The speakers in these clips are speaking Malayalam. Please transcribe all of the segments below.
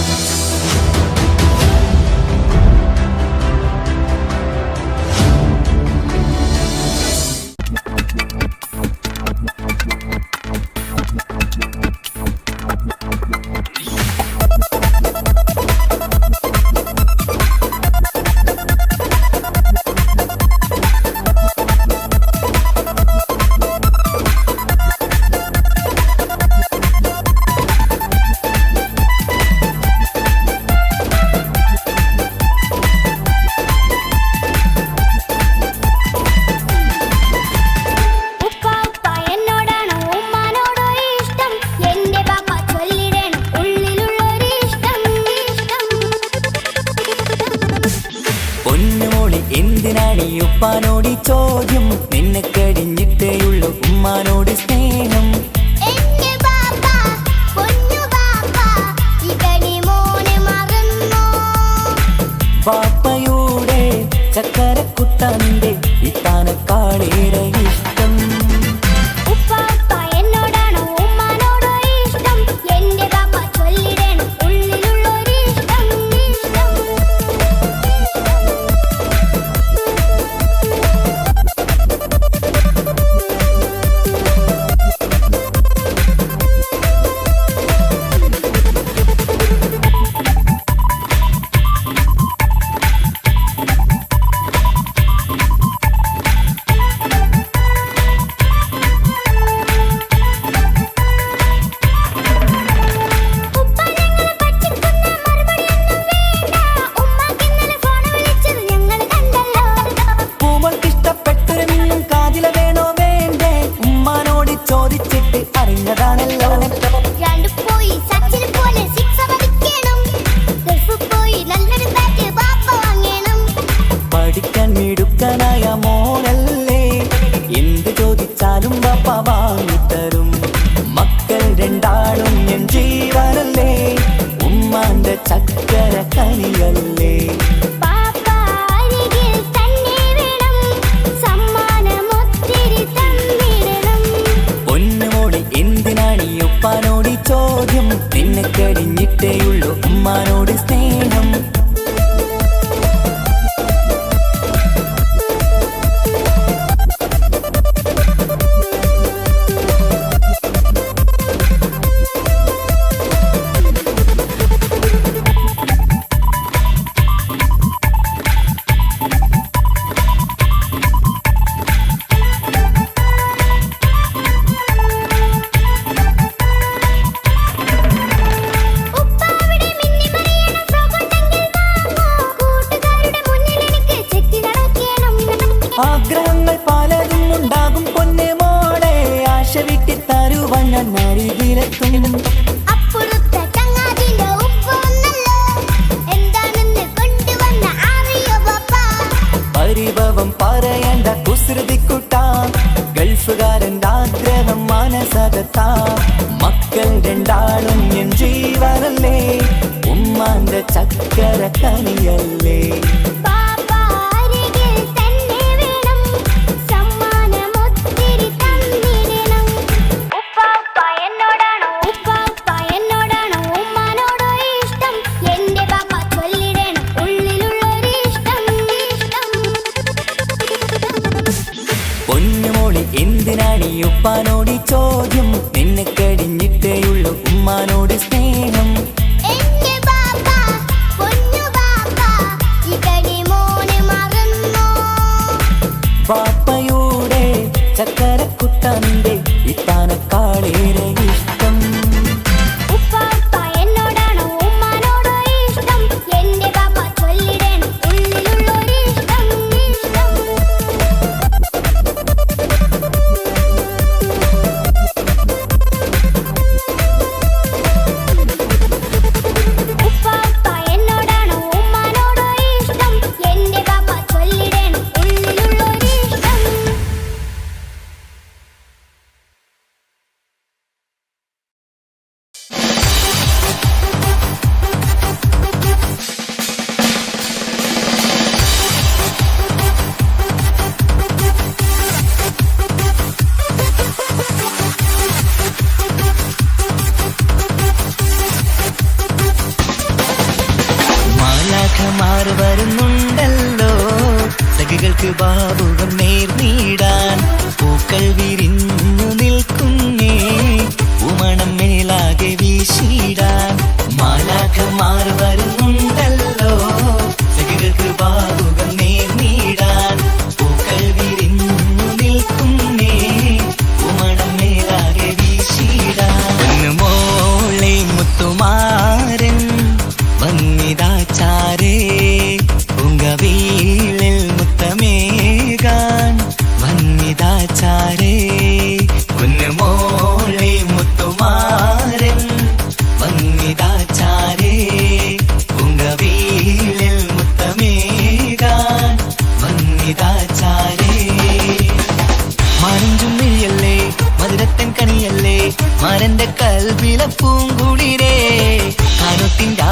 Bye. ഉമ്മാനോട് ചോദ്യം. നിന്നെ കടിഞ്ഞിട്ടേയുള്ള ഉമ്മാനോട് സ്നേഹം. മനസ്സകത്താ മക്കൾ രണ്ടാളും എൻ ജീവനല്ലേ ഉമ്മാന്റെ ചക്കര കനിയല്ലേ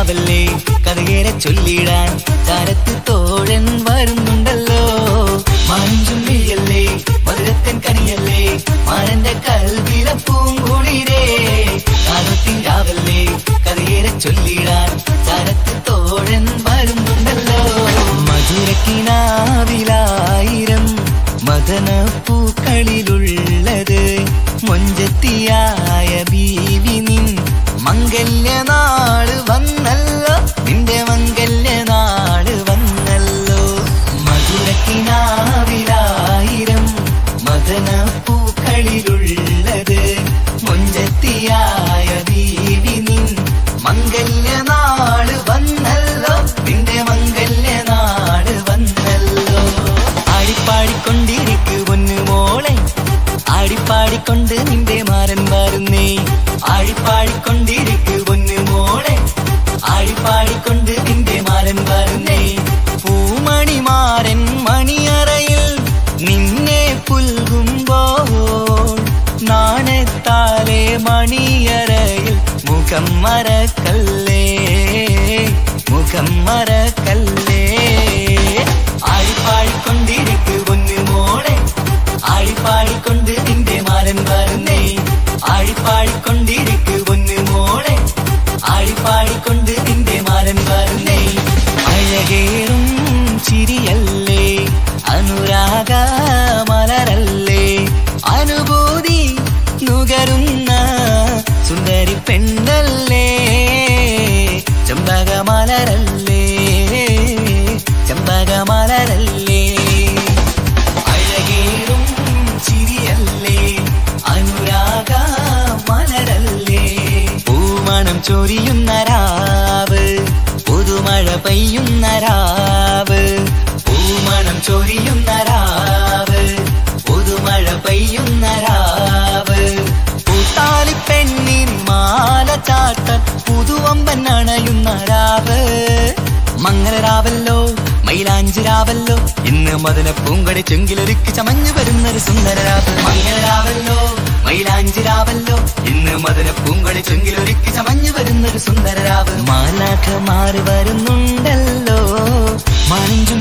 രാവല്ലേ കഥയേറെ ചൊല്ലിടാൻ ചാരത്ത് തോഴൻ വരുന്നുണ്ടല്ലോ. മറിഞ്ചുമ്മിഴിയല്ലേ മധുരത്തൻ കണിയല്ലേ മാനന്റെ കൽവില പൂങ്കുളിരേ കാനൊത്തിൻ രാവല്ലേ കഥയേറെ ചൊല്ലിടാൻ ചാരത്ത് തോഴൻ വരുന്നുണ്ടല്ലോ. മധുരക്കിനാവിലായിരം മദന ആടിപ്പാടിക്കൊണ്ട് നിന്റെ മാരൻ വരുന്നേ. ആടിപ്പാടിക്കൊണ്ടിരിക്കു പൊന്നു മോളെ. അഴിപ്പാടിക്കൊണ്ട് നിന്റെ മാരൻ വരുന്നേ. പൂമണി മാരൻ മണിയറയിൽ നിന്നെ പുൽകുമ്പോൾ നാണത്താലെ മണിയറയിൽ മുഖം മറക്കല്ലേ? മുഖം മറക്കല്ലേ? സുന്ദരി പെണ്ണല്ലേ ചെമ്പകമലരല്ലേ ചെമ്പകമലരല്ലേ അഴകേറും ചിരിയല്ലേ അനുരാഗ മലരല്ലേ പൂമണം ചൊരിയുന്ന രാവ് പുതുമഴ പെയ്യുന്ന രാവ് പൂമണം ചൊരിയുന്ന രാവ് പുതുമഴ പെയ്യുന്ന ചാട്ട പുതുവമ്പൻ അണയുന്ന രാവ്. മംഗളരാവല്ലോ മൈലാഞ്ചിരാവല്ലോ ഇന്ന് മദന പൂങ്കടി ചെങ്കിലൊരുക്കി ചമഞ്ഞു വരുന്നൊരു സുന്ദരരാവ് മംഗളരാവല്ലോ മൈലാഞ്ചിരാവല്ലോ ഇന്ന് മദന പൂങ്കടി ചെങ്കിലൊരുക്കി ചമഞ്ഞു വരുന്നൊരു സുന്ദരരാവ് മാലാഖ മാറി വരുന്നുണ്ടല്ലോ മാനഞ്ചും